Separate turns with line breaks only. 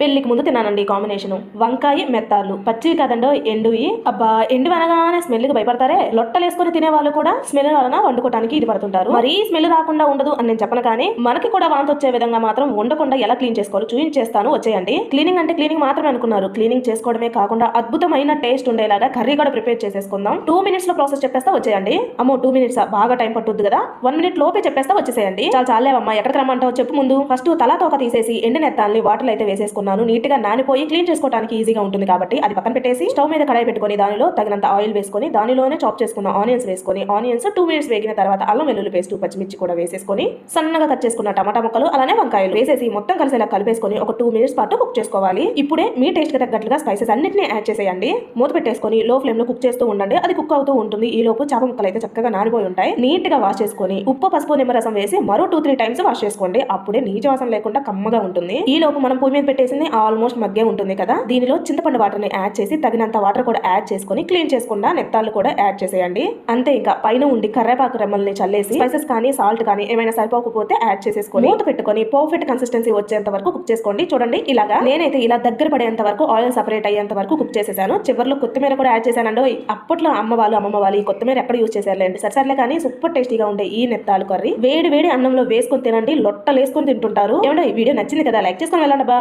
పెళ్ళికి ముందు తిన్నానండి ఈ కాంబినేషన్. వంకాయ మెత్తాలు పచ్చివి కదండో ఎండువి అబ్బా ఎండు అనగానే స్మెల్కి భయపడతారే? లొట్టలేసుకొని తినే వాళ్ళు కూడా స్మెల్ వలన వండుకోవడానికి ఇది పడుతుంటారు. మరి స్మెల్ రాకుండా ఉండదు అని నేను చెప్పను కానీ మనకి కూడా వాంతి వచ్చే విధంగా మాత్రం ఉండకుండా ఎలా క్లీన్ చేసుకోవాలో చూపించేస్తాను వచ్చేయండి. క్లీనింగ్ అంటే క్లీనింగ్ మాత్రమే అనుకున్నారు. క్లీనింగ్ చేసుకోవడమే కాకుండా అద్భుతమైన టేస్ట్ ఉండేలాగా కర్రీ కూడా ప్రిపేర్ చేసేసుకుందాం. టూ మినిట్స్లో ప్రాసెస్ చెప్పేస్తా వచ్చేయండి. అమ్మో టూ మినిట్స్? బాగా టైం పట్టుద్ది కదా. వన్ మినిట్ లోపే చెప్పేస్తా వచ్చేసేయండి. చాలా చాలేవమ్మా ఎక్కడికి రమ్మంటావు చెప్పు ముందు. ఫస్ట్ తల తోక తీసేసి ఎండిన నెత్తాలని వాటర్ అయితే వేసేసుకున్నాను నీట్గా నానిపోయి క్లీన్ చేసుకోవడానికి ఈజీగా ఉంటుంది కాబట్టి అది పక్కన పెట్టేసి స్టవ్ మీద కడాయి పెట్టుకొని దానిలో తగినంత ఆయిల్ వేసుకొని దానిలోనే చాప్ చేసుకున్న ఆనియన్స్ వేసుకొని ఆనియన్స్ టూ మినిట్స్ వేగిన తర్వాత అల్లం వెల్లుల్లి పేస్ట్ పచ్చిమిర్చి కూడా వేసేసుకొని సన్నగా కట్ చేసుకున్న టమాటా ముక్కలు అలానే వంకాయలు వేసేసి మొత్తం కలిసేలా కలిపేసుకొని ఒక టూ మినిట్స్ పాటు కుక్ చేసుకోవాలి. ఇప్పుడే మీ టేస్ట్కి తగ్గట్లుగా స్పైసెస్ అన్నిటిని యాడ్ చేసేయండి. మూత పెట్టేసుకొని లో ఫ్లేమ్లో కుక్ చేస్తూ ఉండండి. అది కుక్ అవుతూ ఉంటుంది. ఈ లోపు చేప ముక్కలు అయితే చక్కగా నానిపోయి ఉంటాయి. నీట్గా వాష్ చేసుకొని ఉప్పు పసుపు నిమ్మరసం వేసి మరో టూ త్రీ టైమ్స్ వాష్ చేసుకోండి. అప్పుడే నీచు వాసన లేకుండా కమ్మగా ఉంటుంది. ఈ లోపు మనం పొయ్యి మీద పెట్టేసింది ఆల్మోస్ట్ మగ్గే ఉంటుంది కదా. దీనిలో చింతపండు వాటర్ని యాడ్ చేసి తగినంత వాటర్ కూడా యాడ్ చేసుకొని క్లీన్ చేసుకుండా నెత్తాలు కూడా యాడ్ చేసేయండి. అంతే ఇంకా పైన ఉండి కర్రేపాకు రెమ్మల్ని చల్లేసి స్పైసెస్ కానీ సాల్ట్ కానీ ఏమైనా సరిపోకపోతే యాడ్ చేసేసుకొని మూత పెట్టుకొని పర్ఫెక్ట్ కన్సిస్టెన్సీ వచ్చేంత వరకు కుక్ చేసుకోండి. చూడండి ఇలాగా నేనైతే ఇలా దగ్గర పడేంత వరకు ఆయిల్ సపరేట్ అయ్యేంత వరకు కుక్ చేసేసాను. చివరిలో కొత్తిమీర కూడా యాడ్ చేశానండి. అప్పట్లో అమ్మ వాళ్ళు అమ్మమ్మ వాళ్ళు ఈ కొత్తిమీర ఎక్కడ యూజ్ చేశారులేండి సరిసర్లే కానీ సూపర్ టేస్టీగా ఉండే ఈ నెత్తాలు కర్రీ. వేడి వేడి అన్నంలో వేసుకొని తినండి. లొట్టలేసుకొని తింటుంటారు. ఏమంటే ఈ వీడియో నచ్చింది కదా? లైక్ చేసుకొని వెళ్ళండి బా.